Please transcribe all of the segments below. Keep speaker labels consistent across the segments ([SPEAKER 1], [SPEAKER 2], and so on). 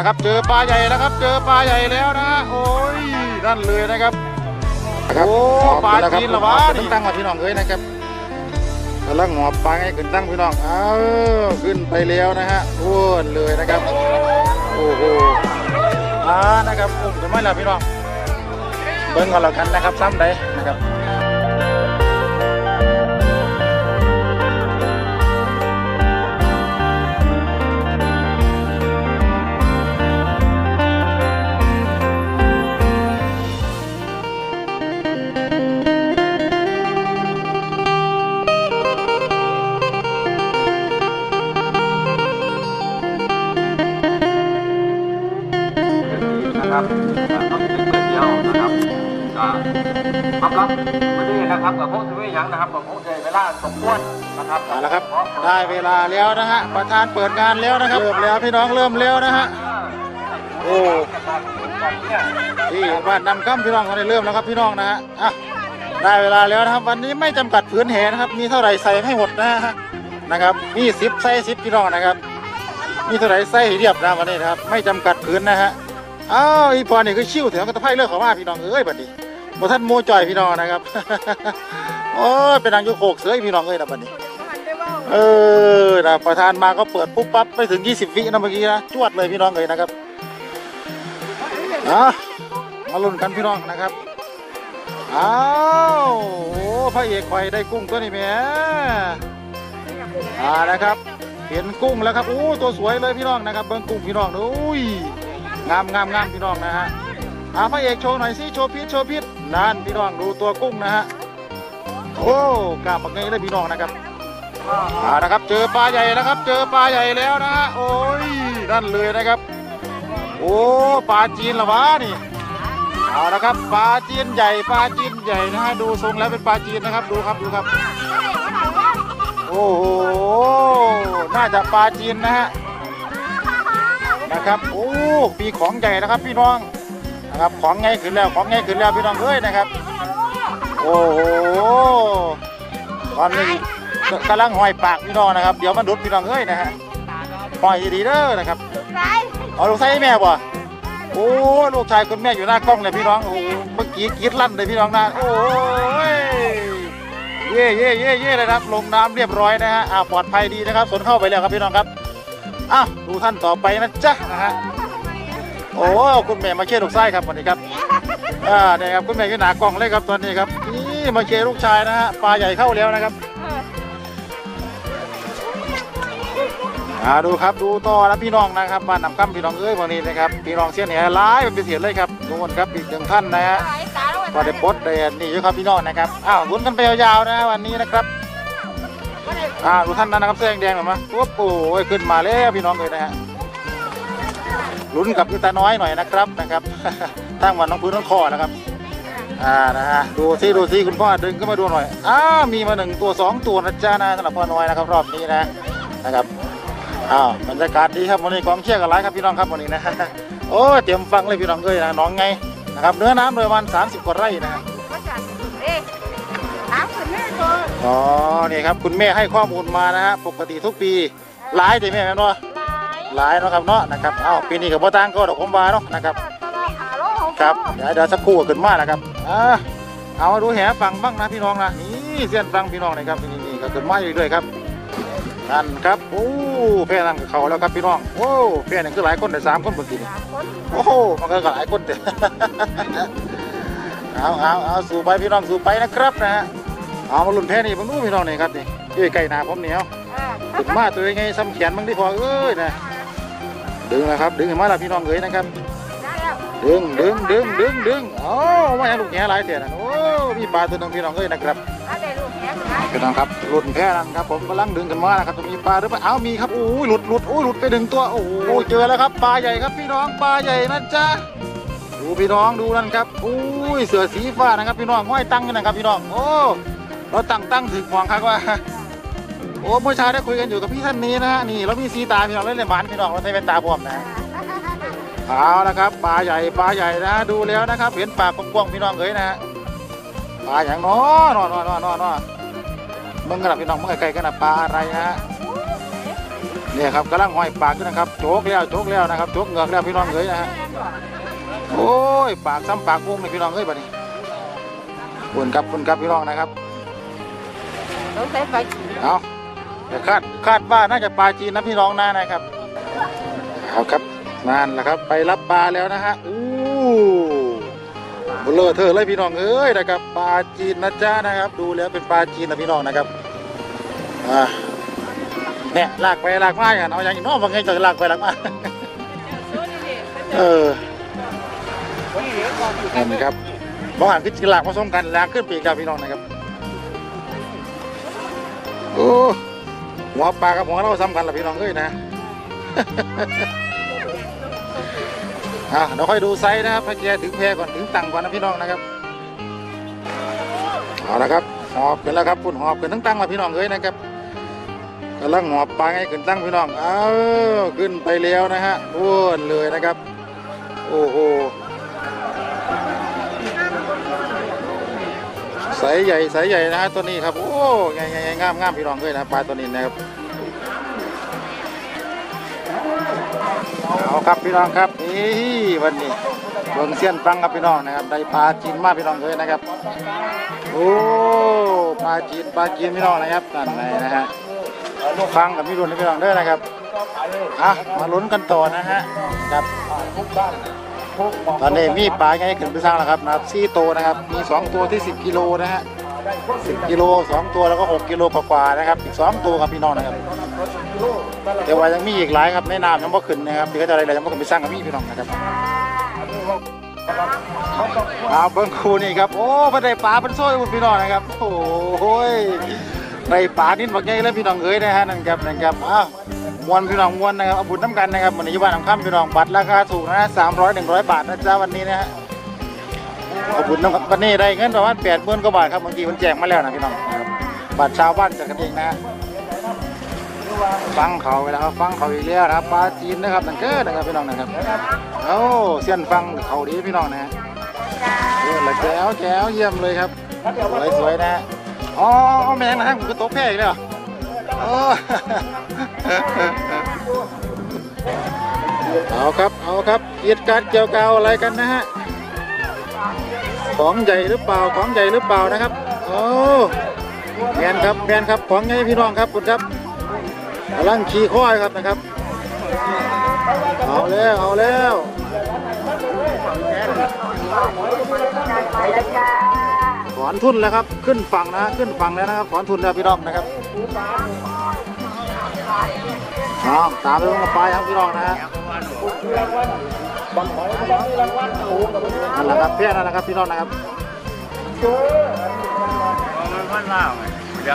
[SPEAKER 1] นะครับ เจอปลาใหญ่แล้วครับเจอปลาใหญ่แล้วนะฮะโอ้ยนั่นเลยนะครับ
[SPEAKER 2] นะครับ
[SPEAKER 1] โอ้
[SPEAKER 2] หอบ
[SPEAKER 1] ปลา
[SPEAKER 2] แล้วครับ
[SPEAKER 1] จีนเหรอวะ
[SPEAKER 2] ตั้งตั้งมาพี่น้องเอ้ยนะครับกำลังหอบปลาให้ขึ้นตั้งพี่น้องเอาขึ้นไปแล้วนะฮะอ้วนเลยนะครับโอ้โห
[SPEAKER 1] อ่านะครับอุ้มขึ้นมาแล้วพี่น้องเบิ้งกันแล้วกันนะครับซ้ำใดนะครับ
[SPEAKER 3] นะครับ ยังนะครับกับพวกเจเวลาสมควรนะครับ
[SPEAKER 1] เอาละครับ ได้เวลาแล้วนะฮะประธานเปิดงานแล้วนะครับเริ่มแล้วพี่น้องเริ่มแล้วนะฮะโอ้ที่บ้านนำกั้มพี่น้องตอนนี้เริ่มแล้วครับพี่น้องนะฮะอะได้เวลาแล้วนะครับ วันนี้ไม่จำกัดผืนแหนะครับมีเท่าไหร่ใส่ให้หมดนะฮะนะครับมีสิบใส่สิบพี่น้องนะครับ มีเท่าไหร่ใส่เรียบนะวันนี้นะครับ ไม่จำกัดผืนนะฮะอ้าวอีพอนี่คือชิวแถวกระตะไคร้เลิกเขามาพี่น้องเอ้ยบัดนี้บท่านโมจ่อยพี่น้องนะครับ โอ้ยเป็นนางยุโขกเสือพี่น้องเอ้ยนะบัดนี้ เออนะประธานมาก็เปิดปุ๊บปั๊บไม่ถึง 20 วินะเมื่อกี้นะจวดเลยพี่น้องเลยนะครับอะมาลุ้นกันพี่น้องนะครับอ้าวโอ้พระเอกไฟได้กุ้งตัวนี้แหม่อ่านะครับ เห็นกุ้งแล้วครับอู้ตัวสวยเลยพี่น้องนะครับเบิ้งกุ้งพี่น้องดูอุ้ยงามงามงามพี่น้องนะฮะอ่าพระเอกโชว์หน่อยสิโชว์พิษโชว์พิษนั่นพี่น้องดูตัวกุ้งนะฮะ โอ้กล้าปักเงยเลยพี่น้องนะครับเอานะครับเจอปลาใหญ่นะครับ เจอปลาใหญ่แล้วนะโอ้ยนั่นเลยนะครับ โอ้ปลาจีนเหรอวะนี่เอานะครับปลาจีนใหญ่ปลาจีนใหญ่นะฮะดูทรงแล้วเป็นปลาจีนนะครับดูครับดูครับ โอ้โหน่าจะปลาจีนนะฮะนะครับโอ้ปีของใหญ่นะครับพี่น้องนะครับของไงขึ้นแล้วของไงขึ้นแล้วพี่น้องเอ้ยนะครับ โอ้โหตอนนี้กำลังห้อยปากพี่น้องนะครับ เดี๋ยวมันดุดพี่น้องเอ้ยนะฮะห้อยดีๆเด้อนะครับเอาลูกชายให้แม่บ่โอ้ลูกชายคุณแม่อยู่หน้ากล้องเลยพี่น้องโอ้เมื่อกี้กรีดลั่นเลยพี่น้องนะโอ้ยเย่เย่เย่เย่เลยครับลงน้ำเรียบร้อยนะฮะอ่าปลอดภัยดีนะครับสนเข้าไปแล้วครับพี่น้องครับอ้าวดูท่านต่อไปนะจ๊ะนะฮะ โอ้คุณแม่มาเชียร์ลูกชายครับวันนี้ครับอ่าเนี่ยครับคุณแม่อยู่หนากล้องเลยครับตอนนี้ครับนี่มาเชียร์ลูกชายนะฮะปลาใหญ่เข้าแล้วนะครับอ่าดูครับดูต่อนะพี่น้องนะครับบ้านนำคำพี่น้องเอ้ยวันนี้นะครับพี่น้องเสียเหนียร้ายเป็นพิเศษเลยครับทุกคนครับอีกหนึ่งท่านนะฮะก็ได้ปดเดนนี่อยู่ครับพี่น้องนะครับอ้าวลุ้นกันไปยาวๆนะวันนี้นะครับอ่าดูท่านนั้นนะครับเสื้อแดงๆหน่อมาปุ๊บโอ้ยขึ้นมาแล้วพี่น้องเลยนะฮะ ลุ้นกับพี่ตาน้อยหน่อยนะครับนะครับทั้งวันน้องพื้นน้องคอนะครับอ่านะฮะดูซิดูซิคุณพ่อดึงขึ้นมาดูหน่อยอ้าวมีมาหนึ่งตัวสองตัวนะจ๊ะนะสำหรับพ่อน้อยนะครับรอบนี้นะนะครับอ้าวบรรยากาศดีครับวันนี้กองเชียร์กันหลายครับพี่น้องครับวันนี้นะโอ้เตรียมฟังเลยพี่น้องเอ้ยนะน้องไงนะครับเนื้อน้ำโดยประมาณ30กว่าไร่นะฮะอ๋อนี่ครับคุณแม่ให้ข้อมูลมานะฮะปกติทุกปีหลายแต่แม่แม่นว่า หลายเนาะครับเนาะนะครับอ้าวปีนี้กับพ่อตังก็ดอกคมบาเนาะนะครับครับเดี๋ยวเดี๋ยวสักครู่ก็ขึ้นมานะครับอ่าเอามาดูแหฟังบ้างนะพี่น้องนะนี่เส้นฟังพี่น้องนะครับนี่นี่ก็ขึ้นมาอยู่เรื่อยๆครับนั่นครับโอ้แพร่นั่งกับเขาแล้วครับพี่น้องโอ้แพร่นั่งคือหลายคนแต่สามคนเมื่อกี้นี่โอ้โหมันก็หลายคนแต่เอาเอาเอาสู่ไปพี่น้องสู่ไปนะครับนะฮะเอามาลุ่นแพร่นี่ผมรู้พี่น้องนี่ครับนี่ยืดไก่หนาผมเหนียวถึงมาตัวยังไงซ้ำแขนมึงที่พอเอ้ยนะ ดึงนะครับ ดึงให้มาละพี่น้องเอ้ยนะครับ ดึงดึงดึงดึงดึงโอ้มาอย่างลูกแง่หลายเสียนะโอ้มีปลาตัวหนึงพี่น้องเอ้ยนะครับพี่น้องครับหลุดแค่นั้นครับผมกำลังดึงกันมานะครับจะมีปลาหรือเปล่าเอ้ามีครับโอ้ยหลุดหลุดโอ้ยหลุดไปหนึ่งตัวโอ้โหเจอแล้วครับปลาใหญ่ครับพี่น้องปลาใหญ่นะจ๊ะดูพี่น้องดูนั่นครับโอ้ยเสือสีฟ้านะครับพี่น้องห้อยตั้งกันนะครับพี่น้องโอ้เราตั้งตั้งถึงมองครับว่า โอ้เมื่อเช้าได้คุยกันอยู่กับพี่ท่านนี้นะฮะนี่เรามีสีตาพี่น้องเล่นเลยหมานพี่น้องเราใช้เป็นตาบวมนะเอาละครับปลาใหญ่ปลาใหญ่นะดูแล้วนะครับ เห็นปากกว้างๆพี่น้องเอ้ยนะฮะปลาอย่างน้อนอนอนอนอนอมึงกันนะพี่น้องมึงไกลๆกันนะปลาอะไรฮะเนี่ยครับกำลังห้อยปากอยู่นะครับโจกแล้วโจกแล้วนะครับโจกเหงือกแล้วพี่น้องเอ้ยนะฮะโอ้ยปากซ้ำปากวงเลยพี่น้องเอ้ยบัดนี้ปุ่นครับปุ่นครับพี่น้องนะครับ
[SPEAKER 4] ต้องใช้ไฟ
[SPEAKER 1] เอาแต่ คาดคาดว่าน่าจะปลาจีนนะพี่น้องนะนะครับเอาครับนั่นแหละครับไปรับปลาแล้วนะฮะอู้เบลอเธอเลยพี่น้องเอ้ยนะครับปลาจีนนะจ๊ะนะครับ ดูแล้วเป็นปลาจีนนะพี่น้องนะครับอ่าเนี่ยลากไปลากมาอย่างนั้นเอาอย่างนี้น้องว่าไงจะลากไปลากมาเออนั่นครับบางหันขึ้นลากผสมกันลากขึ้นปีกครับพี่น้องนะครับโอ้ หัวปลากับหัวเราซ้ำกันละพี่น้องเอ้ยนะ อะเดี๋ยวค่อยดูไซส์นะครับให้แกถึงแพก่อนถึงตังก่อนนะพี่น้องนะครับเอาละครับหอบกันแล้วครับปุ่นหอบกันทั้งตังละพี่น้องเอ้ยนะครับกำลังหอบปลาให้ขึ้นตั้งพี่น้องเอาขึ้นไปแล้วนะฮะอ้นเลยนะครับ โอ้โห ใสใหญ่ใสใหญ่นะฮะตัวนี้ครับ โอ้ใหญ่ใหญ่งามงามพี่น้องเอ้ยนะปลาตัวนี้นะครับเอาครับพี่น้องครับนี่วันนี้เบิ่งเสี้ยนฟังครับพี่น้องนะครับได้ปลาจีนมากพี่น้องเลยนะครับโอ้ปลาจีนปลาจีนพี่น้องนะครับนั่นไงนะฮะฟังกับพี่รุ่นพี่น้องเด้อนะครับอะมาลุ้นกันต่อนะฮะครับ ตอนนี้มีปลาไงขึ้นไปสร้างแล้วครับนะครับสี่ตัวนะครับ มีสองตัวที่ 10 กิโลนะฮะสิบกิโลสองตัวแล้วก็หกกิโลกว่าๆนะครับ อีกสองตัวครับพี่น้องนะครับแต่ว่ายังมีอีกหลายครับในน้ำยังบ่ขึ้นนะครับที่เขาจะอะไรอะไรยังบ่ขึ้นไปสร้างกับมีพี่น้องนะครับเอาเบิ้งคูนี่ครับ โอ้เพิ่นได้ปลาเป็นโซ่บุญพี่น้องนะครับ โอ้ยได้ปลานิดบักใหญ่เลยพี่น้องเอ้ยนะฮะนั่นครับนั่นครับอ้าว มวนพี่น้องมวนนะครับเอาบุญน้ำกันนะครับวันนี้ยู่บ้านน้ำข้ามพี่น้องบัตรราคาถูกนะสามร้อยหนึ่งร้อยบาทนะจ๊ะวันนี้นะฮะเอาบุญน้ำกันวันนี้ได้เงินประมาณแปดหมื่นกว่าบาทครับบางทีมันแจกมาแล้วนะพี่น้องนะครับบัตรชาวบ้านจัดกันเองนะฮะฟังเขาไปแล้วครับฟังเขาอีกแล้วนะครับปลาจีนนะครับนั่นเกิดนะครับพี่น้องนะครับโอ้เสี้ยนฟังเขาดีพี่น้องนะฮะเออแล้วแจ๋วแจ๋วเยี่ยมเลยครับสวยสวยนะฮะอ๋อแมงนะฮะผมก็ตกแพ้อีกแล้วโอ้ เอาครับเอาครับเกียรติการณ์เกี่ยวกาวอะไรกันนะฮะของใหญ่หรือเปล่าของใหญ่หรือเปล่านะครับโอ้แมนครับแมนครับของใหญ่พี่น้องครับคุณครับกำลังขี่ข้อยครับนะครับ เอาแล้วเอาแล้วถอนทุนแล้วครับขึ้นฝั่งนะขึ้นฝั่งแล้วนะครับถอนทุนแล้วพี่น้องนะครับ เอาตามไปลงมาไปครับพี่น้องนะฮะนั่นแหละครับเพี้ยนั่นแหละครับพี่น้องนะครับ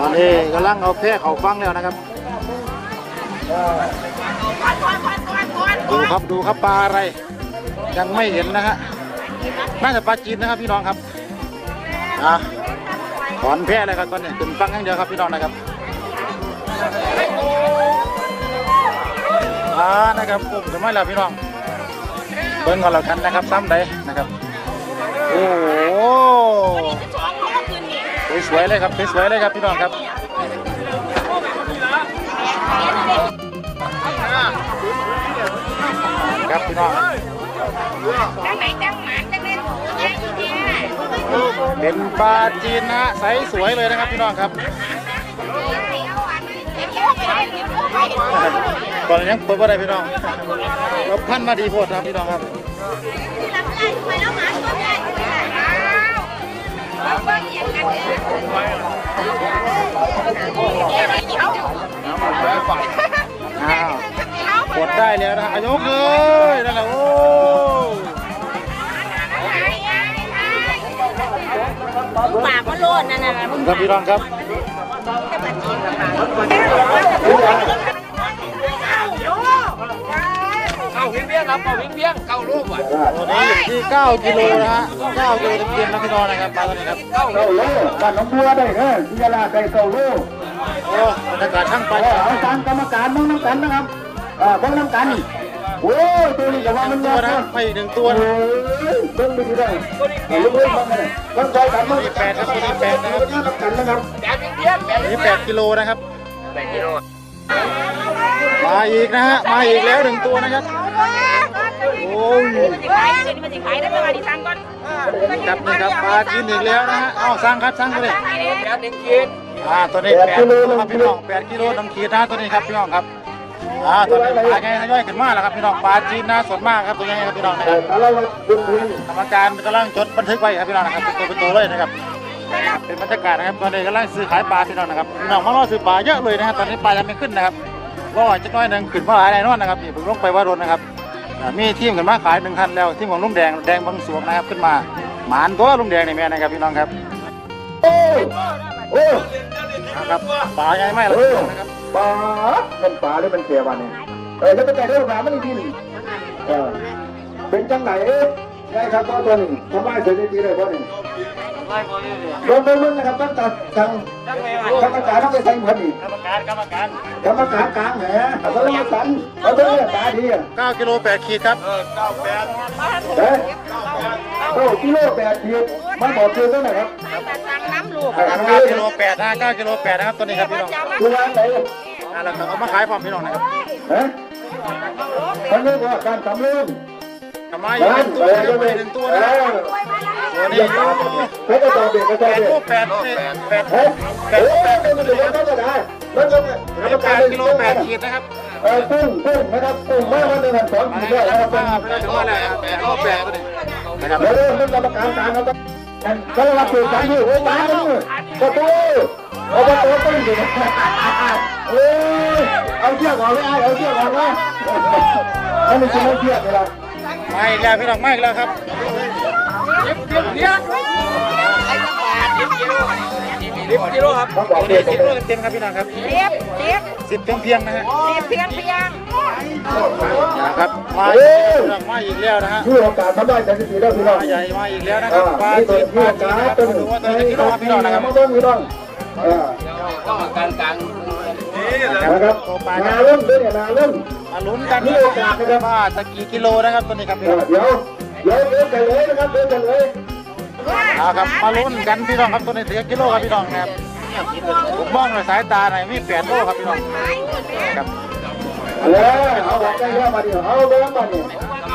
[SPEAKER 1] ตอนนี้กำลังเอาแพร่เขาฟังแล้วนะครับ ดูครับดูครับปลาอะไร ยังไม่เห็นนะฮะน่าจะปลาจีนนะครับพี่น้องครับอะถอนแพร่เลยครับตอนนี้ขึ้นฟังอย่างเดียวครับพี่น้องนะครับานะครับปุ่มจะไม่ล้วพี่น้องเบิ้งก่อนแล้วกันนะครับซ้ำใดนะครับโอ้โหสวยๆเลยครับสวยๆเลยครับพี่น้องครับครับพี่น้อง
[SPEAKER 4] จังไหนจังหมานจังเล่นจังอีเนี่ย
[SPEAKER 1] เป็นปลาจีนนะใสสวยเลยนะครับพี่น้องครับ ตอนนี้ยังเปิดว่าได้พี่น้องเราพันมาดีโพดครับพี่น้องครับอ้าวกดได้แล้วนะฮะยกเลยนั่นแหละโอ้
[SPEAKER 4] ปากมันโลดนั่นน่ะมึง
[SPEAKER 1] ครับพี่น้องครับ
[SPEAKER 3] ครับเก้าวิ่งเบี้ยงเก้าลูกว่ะ
[SPEAKER 1] ตัวนี้อยู่ที่ 9 กิโลนะฮะ 9 กิโลเต็มๆนะพี่น้องนะครับปลาตัวนี้ครับ
[SPEAKER 3] เก้าลูก
[SPEAKER 5] บ้านหนองบัวได้เออที่ยาลาได้เก้าลูก
[SPEAKER 1] โอ้บรรยากาศช่างไป
[SPEAKER 5] เออเอาตามกรรมการเบ้างน้ำกันนะครับเออเบ้างน้ำกันโอ้ยตัวนี้จะว่ามัน
[SPEAKER 1] ตั
[SPEAKER 5] ยาวก
[SPEAKER 1] นะ
[SPEAKER 5] นะ
[SPEAKER 1] ไปอีกหนึ่งตัว
[SPEAKER 5] โอ้
[SPEAKER 1] นะ
[SPEAKER 5] ยเบ้างดูได้เอาลูกเล่นบ้างเลยบ้างใจกันบ้าง
[SPEAKER 1] ตัวนี้แปดครับตัวนี้แปดนะครับ
[SPEAKER 5] น้ำกันนะครับ
[SPEAKER 3] แปดวิ่งเบี้ยงแปด
[SPEAKER 1] ตัวนี้8กิโลนะครับ
[SPEAKER 3] แปดกิโล
[SPEAKER 1] มาอีกนะฮะ มาอีกแล้วหนึ่งตัวนะครับ โอ้ย
[SPEAKER 4] มันจะขายเดี๋ยวนี้มันจะขายได้ประมาณนี้สั่งก่อน
[SPEAKER 1] ครับนี่ครับปลากินอีกแล้วนะฮะเอาสั่งครับสั่งเลย
[SPEAKER 3] แป๊บนึงกิน
[SPEAKER 1] อ่าตัวนี้แปดกิโลครับพี่น้องแปดกิโลน้ำขีดนะตัวนี้ครับพี่น้องครับอ่าตัวนี้ปลาไงทยอยขึ้นมาแล้วครับพี่น้องปลาจีนนะสดมากครับตัวนี้ครับพี่น้องนะค
[SPEAKER 5] แต่
[SPEAKER 1] รับ
[SPEAKER 5] ตลาดบุญเพียง
[SPEAKER 1] กรรมการกำลังจดบันทึกไว้ครับพี่น้องนะครับเป็นตัวเป็นตัวเลยนะครับเป็นบรรยากาศนะครับตอนนี้กำลังซื้อขายปลาพี่น้องนะครับพี่น้องมารอซื้อปลาเยอะเลยนะฮะตอนนี้ปลายังไม่ขึ้นนะครับรอจะน้อยหนึ่งขึ้นมาหลายแน่นอนนะครับนี่ผมลงไปว่ารถนะครับอ่า มีทีมขึ้นมาขายหนึ่งคันแล้วทีมของลุงแดงแดงบางสวงนะครับขึ้นมาหมานตัวลุงแดงนี่แม่นะครับพี่น้องครับ
[SPEAKER 5] โอ้โอ้
[SPEAKER 1] นะครับปลาใหญ่ไหมล่ะพี่น้องนะครับ
[SPEAKER 5] ปลาเป็นปลาหรือเป็นเสียวันเนี่ยเออแล้วเป็นไก่เรื่องปลามันอีกทีหนึ่งเออเป็นจังไหนเอ๊ะไงครับตัวตัวนี้ทำไมเสถิติเลยพ่อนี่ โดนโดนมึงนะครับตั้งแต่ทางกรรมการต้องไปใส่หมวดนี่
[SPEAKER 1] กรรมการกรรมการ
[SPEAKER 5] กรรมการกลางแหมเอาตัวนี้สันเอาตัวนี้ตาดีอะ
[SPEAKER 1] 9กิโล8ขีดครับ
[SPEAKER 5] เฮ้ยโอ้กิโลแปดขีดมาบอกคือตัวไหนครับ
[SPEAKER 4] สั่งน้ำลูก
[SPEAKER 1] 9กิโล8นะ9กิโล8นะครับตัวนี้ครับพี่น้อง
[SPEAKER 5] คือร้านไหน
[SPEAKER 1] อ่าแล้วก็เอามาขายพร้อมพี่น้องนะครับ
[SPEAKER 5] ฮะมันเรียกว่าการสำเร็จ
[SPEAKER 1] ทำไมอีกหนึ่งตัวนะครับอีกหนึ่งตัวนะ ครับตัวนี้อยู่
[SPEAKER 5] เพชรต่อเด็กก็ต่อ
[SPEAKER 1] แปด
[SPEAKER 5] เด็ก
[SPEAKER 1] ลูกแปดนี่แปด
[SPEAKER 5] เฮ้ยเฮ้ยมันจะมันจะได้แล้วก็
[SPEAKER 1] แปดกิโลแปดขีดนะครับ
[SPEAKER 5] เออกุ้งกุ้งนะครับกุ้งมากวันหนึ่งสอง
[SPEAKER 1] มา
[SPEAKER 5] ขีด
[SPEAKER 1] แล้
[SPEAKER 5] ได้
[SPEAKER 1] ว
[SPEAKER 5] แล้ว
[SPEAKER 1] ค
[SPEAKER 5] ค
[SPEAKER 1] รั
[SPEAKER 5] รั
[SPEAKER 1] บบมาแล้วถึงว่าแล้วครับแปดโลแปดตัวนี้นะครับ
[SPEAKER 5] แล้วเรื่องกรรมการกลางครับก็รับผิดชอบที่โอ้ยตายแล้วก็ตัวเอาตัวตัวตึ้งอยู่โอ้ยเอาเชือกออกเลยเอาเชือกออกเลยนั่นเป็นเชือกเชือกเลยล่ะ
[SPEAKER 1] มาอีกแล้วพี่น้องมาอีกแล้วครับ
[SPEAKER 3] ลิฟกิโลครับ
[SPEAKER 5] ต้องบอก
[SPEAKER 1] ตัว
[SPEAKER 5] เด็ก
[SPEAKER 1] สิบโลเต็มครับพี่น้องครับ
[SPEAKER 4] เรียบเรียบ
[SPEAKER 1] สิบเพียงเพียงนะฮะ
[SPEAKER 4] เรียบเพียงเพียง
[SPEAKER 1] นะครับมาอีกแล้วมาอีกแล้วนะฮะ
[SPEAKER 5] ชื่อโอกาสทำได้แต่สิบสี่ได้พี่น้อง
[SPEAKER 1] ปลาใหญ่มาอีกแล้วนะครับปลา
[SPEAKER 5] นี่ตั
[SPEAKER 1] จี
[SPEAKER 5] วน
[SPEAKER 1] ปลา
[SPEAKER 5] ที่
[SPEAKER 1] จีน
[SPEAKER 5] กา
[SPEAKER 1] นะครับดูว่าตัวนี้กิโลครับพี่น้องนะครับ
[SPEAKER 5] มาต้องพี่น้องอ่า
[SPEAKER 3] ก็กลางกลาง
[SPEAKER 5] นะครับ
[SPEAKER 1] ตัวปลา
[SPEAKER 5] นด้วยเนี่ยนาเริ่มา
[SPEAKER 1] ลุ้นกันนะครับว่าจะกี่กิโลนะครับตัวนี้ครับพี่น้อง
[SPEAKER 5] เดี๋ยว เดี๋ยวเดินกันเลยนะครับเดินกันเลย
[SPEAKER 1] เอาครับมาลุ้นกันพี่น้องครับตัวนี้ถึงกิโลครับพี่น้องนะครับผมมองในสายตาไหนมีแปดโลครับพี่น้องครับ
[SPEAKER 5] เออเอาบอกได้แล้วมาดิเอาไปแล้วมาดิ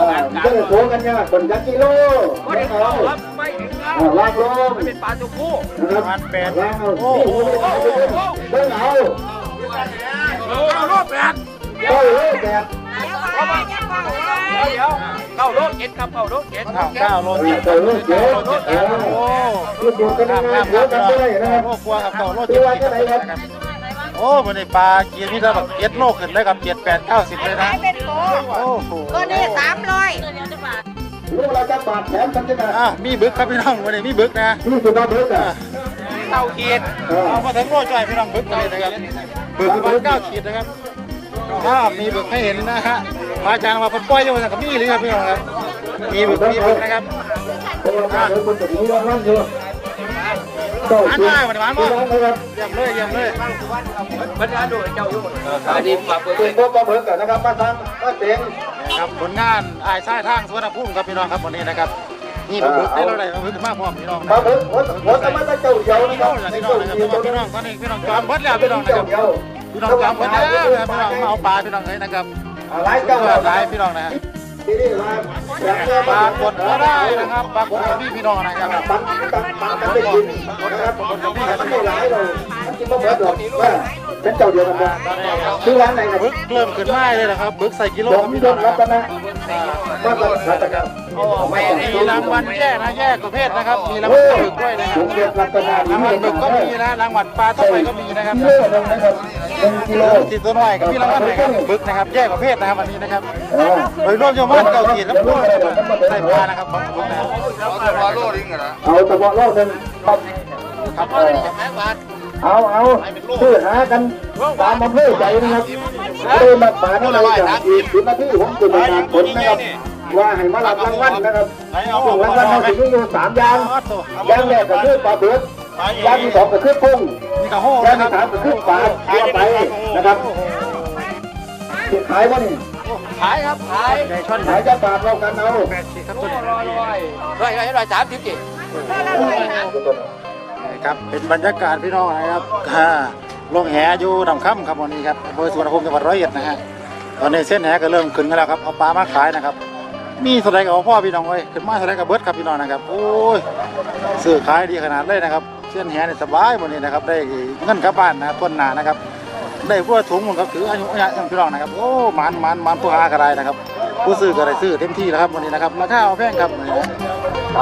[SPEAKER 5] อ่าจะได้โผกันเนี่ยคนยักกิโลไม่เอา
[SPEAKER 3] ครับไม่ถึงครับ
[SPEAKER 5] อ่าลากลง
[SPEAKER 3] เป็นปลาตัวผู้
[SPEAKER 5] นะครับ
[SPEAKER 1] ประมาณแปด
[SPEAKER 5] ลากเอา
[SPEAKER 1] โอ้โห
[SPEAKER 5] เดินเอา
[SPEAKER 3] เก้าโลแปด
[SPEAKER 5] เก้าโลแปด
[SPEAKER 3] เดี๋ยวเก้าโลเจ็ดครับเก้าโลเจ็ด
[SPEAKER 1] เก้าโล
[SPEAKER 5] เก้า
[SPEAKER 1] เจ็ด
[SPEAKER 5] โลเจ็ด
[SPEAKER 1] โลเจ็ดครับโอ้
[SPEAKER 5] คือดูกัน
[SPEAKER 1] ข้าม
[SPEAKER 5] ง่า
[SPEAKER 1] ข้ายม
[SPEAKER 5] เดี๋
[SPEAKER 1] ค
[SPEAKER 5] ยว
[SPEAKER 1] รับ
[SPEAKER 5] กันไม่ได้นะครับ
[SPEAKER 1] โลกลัวครับเก้าโล
[SPEAKER 5] คื
[SPEAKER 1] เจ็ด
[SPEAKER 5] ว่าจะไหนครับ
[SPEAKER 1] โอ้วันนี้ปลาเกียร์นี่จะแบบเจ็ดโลขึ้นเลยครับเจ็ดแปดเก้าสิบเลยนะ
[SPEAKER 4] เป็นโต
[SPEAKER 1] โอ้โห
[SPEAKER 4] ตัวนี้สามร้อย
[SPEAKER 5] ลูกเราจะบาดแขนกันจะไง
[SPEAKER 1] อะมีบึกครับพี่น้องวันนี้มีบึกนะ
[SPEAKER 5] นี่คือเราบิกอะ
[SPEAKER 1] เก้าขีดเอามาถึงโลจ่อยพี่น้องบึกเลยนะครับบึกประมาณเก้าขีดนะครับถ้ามีบึกให้เห็นนะฮะ พระอาจารย์มาปล่อยอยู่นกับมีเลยครับพี่น้องครับมีบึกมีบึกนะครับ
[SPEAKER 5] เพราะว่าเดี๋ยวคนจะมีรางวัลอยู่เก้าสิบนะครับ
[SPEAKER 1] เยี่ยมเลยเยี่ยมเลย
[SPEAKER 3] บรรดาดูเจ้าอยู่อันนี้ปลาเปิด
[SPEAKER 5] เป็นกปลาเบิกกันนะครับมาทางมาเต็ง
[SPEAKER 1] ครับผลงานอายชายทางสวนภูมิครับพี่น้องครับวันนี้นะครับนี่บึกได้เราได้บึกมากพร้อมพี่น้อง
[SPEAKER 5] ปลาเบิกหัวหัวสมัยเจ้าเดียวนะครับ
[SPEAKER 1] พี่น้องนะครับพี่น้องตอนนี้พี่น้องจอมเบิดแล้วพี่น้องนะครับพี่น้องจอมเบิดแล้วพี่น้องมาเอาปลาพี่น้องเลยนะครับ
[SPEAKER 5] หลายเจ้า
[SPEAKER 1] หลายพี่น้องนะฮะ
[SPEAKER 5] ที่นี่มาแจกเงิน
[SPEAKER 1] ก็ได้นะครับบางคนพี่พี่น้องนะครับ
[SPEAKER 5] บางบางบางกันได้กินนะครับมันไม่หลายเลยกินมาเบิดหรอกว่าเป็นเจ้าเดียวกันเลยชื่อร้านไหนนะบ
[SPEAKER 1] บึกเริ่มขึ้นไมาเลยนะครับบึกใส่กิโล
[SPEAKER 5] ผ
[SPEAKER 1] ครั
[SPEAKER 5] ม
[SPEAKER 1] บพี่น้อง
[SPEAKER 5] ศรัตนะ มาตรรัตนะ
[SPEAKER 1] โอ้มีรางวัลแย่นะแย่ประเภทนะครับ มีรางวั
[SPEAKER 5] โอ้
[SPEAKER 1] ลบึกด้วยนะครับ
[SPEAKER 5] มยศรัตนา
[SPEAKER 1] งวัลบึกก็มีนะรางวัลปลาทั่วไปก็มีนะครับ
[SPEAKER 5] กิโลนึงนะครับหนึ่งกิโล
[SPEAKER 1] ติดตัวหน่อยกับพี่รางวัลหนครับบึกนะครับ แย่ประเภทนะครับวันนี้นะครับโดยรวมโยมบ้านเก่าขีดแล้วก็ใส่ปลานะครับของบึกนะครับะโล่ดิ้ง
[SPEAKER 5] เอาตะบะโลกหนึ่งครับ
[SPEAKER 1] ครับ
[SPEAKER 5] เอาเอาชื่อหากันตามอำเภอใจนะครับเดินมาป่าอะไรอย่างอีกสิบนาทีผมจะมางานผลนะครับว่าให้มารับรางวัลนะครับซึ่งรางวัลเราถึงมีอยู่สามอย่างอย่างแรกก็คือปลาเบิดอย่างที่สองก็คือกุ้ง
[SPEAKER 1] มีกระโห้
[SPEAKER 5] อย่าง
[SPEAKER 1] นะค
[SPEAKER 5] ที่
[SPEAKER 1] รับ
[SPEAKER 5] สามก็คือปลาทั่วไปนะครับที่ขายว่านี่
[SPEAKER 1] ขายครับขายในช่อน
[SPEAKER 5] ขายจะปากเรากันเอา
[SPEAKER 1] แปดขีดครับตัวนี้
[SPEAKER 3] ร้อยร้อยร้อยร้อยร้อยสามสิบกี่
[SPEAKER 1] ครับเป็นบรรยากาศพี่น้องนะครับอ่าลงแหอยู่ดำค่ำครับวันนี้ครับอำเภอสุวรรณภูมิจังหวัดร้อยเอ็ดนะฮะตอนนี้เส้นแหก็เริ่มขึ้นกันแล้วครับเอาปลามาขายนะครับ มีเท่าไรกับพ่อพี่น้องเลยขึ้นมาเท่าไรกับเบิร์ดครับพี่น้องนะครับโอ้ยซื้อขายดีขนาดเลยนะครับ เส้นแหเนี่ยสบายวันนี้นะครับได้เงินกลับบ้านนะต้นหนานะครับ ได้พวกถุงมันก็ถืออายุอายุพี่น้องนะครับโอ้มันมันมันผู้หากระไรนะครับผู้ซื้อก็ได้ซื้อเต็มที่แล้วครับวันนี้นะครับราคาเอาแพงครับวันนี้นะ
[SPEAKER 5] เอ